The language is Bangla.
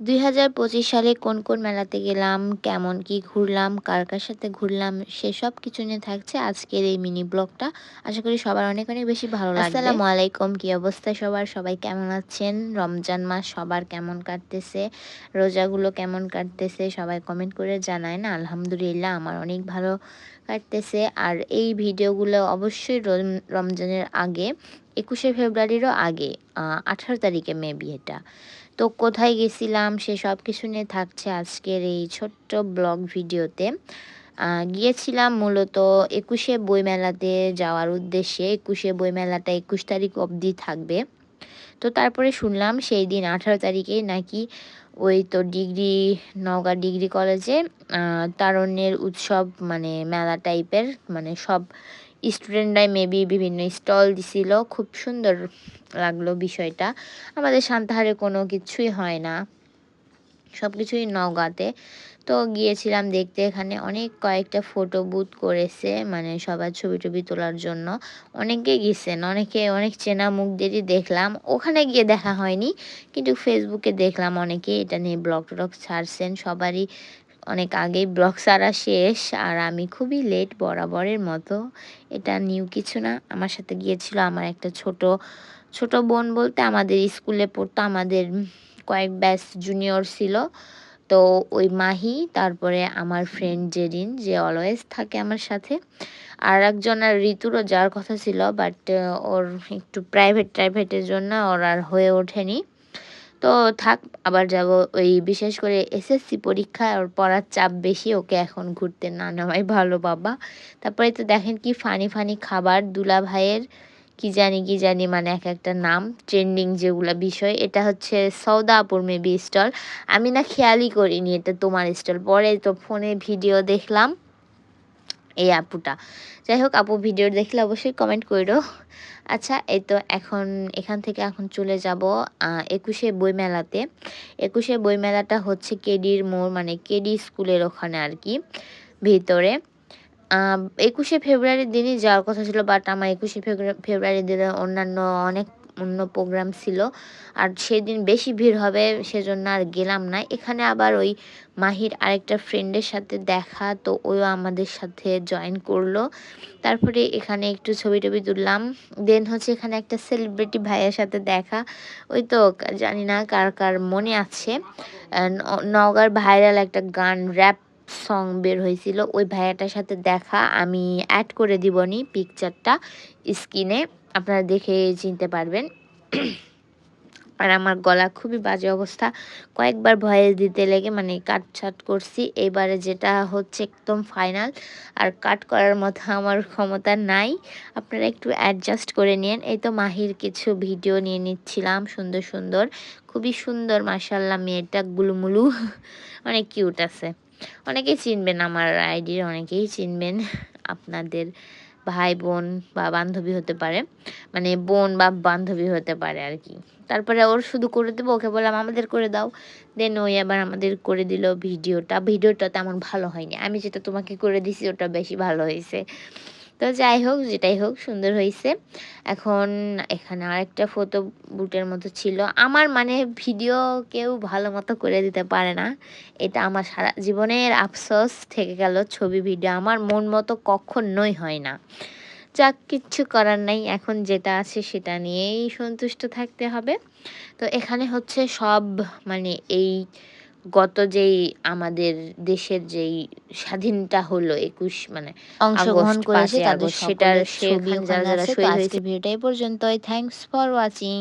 দুই হাজার পঁচিশ সালে কোন কোন মেলাতে গেলাম, কেমন কি ঘুরলাম, কার কার সাথে ঘুরলাম সেসব কিছু নিয়ে থাকছে আজকের এই মিনি ব্লগটা আশা করি সবার অনেক অনেক বেশি ভালো লাগবে। আসসালামু আলাইকুম, কি অবস্থা সবার? সবাই কেমন আছেন? রমজান মাস সবার কেমন কাটতেছে? রোজাগুলো কেমন কাটতেছে? সবাই কমেন্ট করে জানায় না, আলহামদুলিল্লাহ আমার অনেক ভালো কাটতেছে। আর এই ভিডিওগুলো অবশ্যই রমজানের আগে একুশে ফেব্রুয়ারিরও আগে আঠারো তারিখে মেবি এটা তো কোথায় গেছিলাম, সে সব কিছু নিয়ে থাকছে আজকের এই ছোট্ট ব্লগ ভিডিওতে। গিয়েছিলাম মূলত একুশে বইমেলাতে যাওয়ার উদ্দেশ্যে। একুশে বইমেলাটা একুশ তারিখ অবধি থাকবে। তো তারপরে শুনলাম সেই দিন আঠারো তারিখে নাকি ওই তো ডিগ্রি, নওগাঁ ডিগ্রি কলেজে তারণ্যের উৎসব মানে মেলা টাইপের মানে সব স্টুডেন্টরাই মেবি বিভিন্ন স্টল দিছিল, খুব সুন্দর লাগল বিষয়টা। আমাদের সান্তাহারে কোনো কিছুই হয় না সব কিছুই নওগাঁতে। তো গিয়েছিলাম দেখতে, এখানে অনেক কয়েকটা ফটো বুথ করেছে মানে সবার ছবি টবি তোলার জন্য। অনেকে গেছেন, অনেকে অনেক চেনা মুখদেরই দেখলাম। ওখানে গিয়ে দেখা হয়নি, কিন্তু ফেসবুকে দেখলাম অনেকে, এটা নিয়ে ব্লগ টক ছাড়ছেন, সবারই অনেক আগেই ব্লগ সারা শেষ, আর আমি খুবই লেট বরাবরের মতো। এটা নিউ কিছু না, আমার সাথে গিয়েছিল আমার একটা ছোট ছোট বোন বলতে আমাদের স্কুলে পড়তো, আমাদের কয়েক ব্যাচ জুনিয়র ছিল। তো ওই মাহি, তারপরে আমার ফ্রেন্ড জেরিন, যে অলওয়েজ থাকে আমার সাথে। আর একজন আর ঋতুরও যাওয়ার কথা ছিল বাট ওর একটু প্রাইভেট প্রাইভেটের জন্য ওর আর হয়ে ওঠেনি। তো থাক, আবার যাব ওই বিশেষ করে এসএসসি পরীক্ষা ওর পড়ার চাপ বেশি, ওকে এখন ঘুরতে না নেওয়াই ভালো বাবা। তারপরে তো দেখেন কি ফানি ফানি খাবার দুলা ভাইয়ের কি জানি কি জানি মানে এক একটা নাম ট্রেন্ডিং যেগুলো বিষয়, এটা হচ্ছে সৌদাপুর মেবি স্টল আমি না খেয়ালই করিনি এটা তোমার স্টল পরে তো ফোনে ভিডিও দেখলাম। এই আপুটা। যাই হোক আপু ভিডিও দেখলে অবশ্যই কমেন্ট করো আচ্ছা এই তো এখন, এখান থেকে এখন চলে যাব একুশে বইমেলাতে। একুশে বইমেলাটা হচ্ছে কেডির মোড় মানে কেডি স্কুলের ওখানে আর কি, ভিতরে। একুশে ফেব্রুয়ারির দিনই যাওয়ার কথা ছিল বাট আমার একুশে ফেব্রুয়ারি দিনে অন্যান্য অনেক অন্য প্রোগ্রাম ছিল। আর সেদিন বেশি ভিড় হবে সেজন্য আর গেলাম না। এখানে আবার ওই মাহির আরেকটা ফ্রেন্ডের সাথে দেখা, তো ওও আমাদের সাথে জয়েন করল। তারপরে এখানে একটু ছবি টবি তুললাম। দেন হচ্ছে এখানে একটা সেলিব্রিটি ভাইয়ের সাথে দেখা। ওই তো জানি না কার কার মনে আছে। নগার ভাইরাল একটা গান র্যাপ সং বের হয়েছিল। ওই ভাইয়াটার সাথে দেখা। আমি অ্যাড করে দিবনি পিকচারটা স্ক্রিনে আপনারা দেখে চিনতে পারবেন। আর আমার গলা খুবই বাজে অবস্থা। কয়েকবার ভয়েস দিতে লেগে মানে কাট ছাট করছি। এবারে যেটা হচ্ছে একদম ফাইনাল। আর কাট করার মতো আমার ক্ষমতা নাই। আপনারা একটু অ্যাডজাস্ট করে নিন এই তো মাহির কিছু ভিডিও নিয়ে নিচ্ছিলাম সুন্দর সুন্দর। খুবই সুন্দর মাসাল্লাহ মেয়েটা গুলুমুলু। অনেক কিউট আছে। অনেকেই চিনবেন আমার আইডির, অনেকেই চিনবেন আপনাদের ভাই বোন বা বান্ধবী হতে পারে মানে বোন বা বান্ধবী হতে পারে আর কি। তারপরে ওর শুধু করে দেবো, ওকে বললাম, আমাদের করে দাও। দেন ওই আবার আমাদের করে দিল ভিডিওটা। ভিডিওটা তেমন ভালো হয়নি। আমি যেটা তোমাকে করে দিছি, ওটা বেশি ভালো হয়েছে। তো যাই হোক, যেটাই হোক, সুন্দর হয়েছে এখন এখানে আরেকটা ফটো বুটের মতো ছিল। আমার মানে ভিডিও কেউ ভালো মতো করে দিতে পারে না। এটা আমার সারা জীবনের আফসোস থেকে গেল ছবি ভিডিও আমার মন মতো কখনোই হয় না। যাক, কিচ্ছু করার নাই। এখন যেটা আছে সেটা নিয়েই সন্তুষ্ট থাকতে হবে। তো এখানে হচ্ছে সব মানে এই গত যেই আমাদের দেশের যেই স্বাধীনতা হলো একুশ মানে অংশগ্রহণ করেছে তাদের সেটার যারা যারা শহীদ হয়েছে ভিডিওটা এই পর্যন্তই। Thanks for watching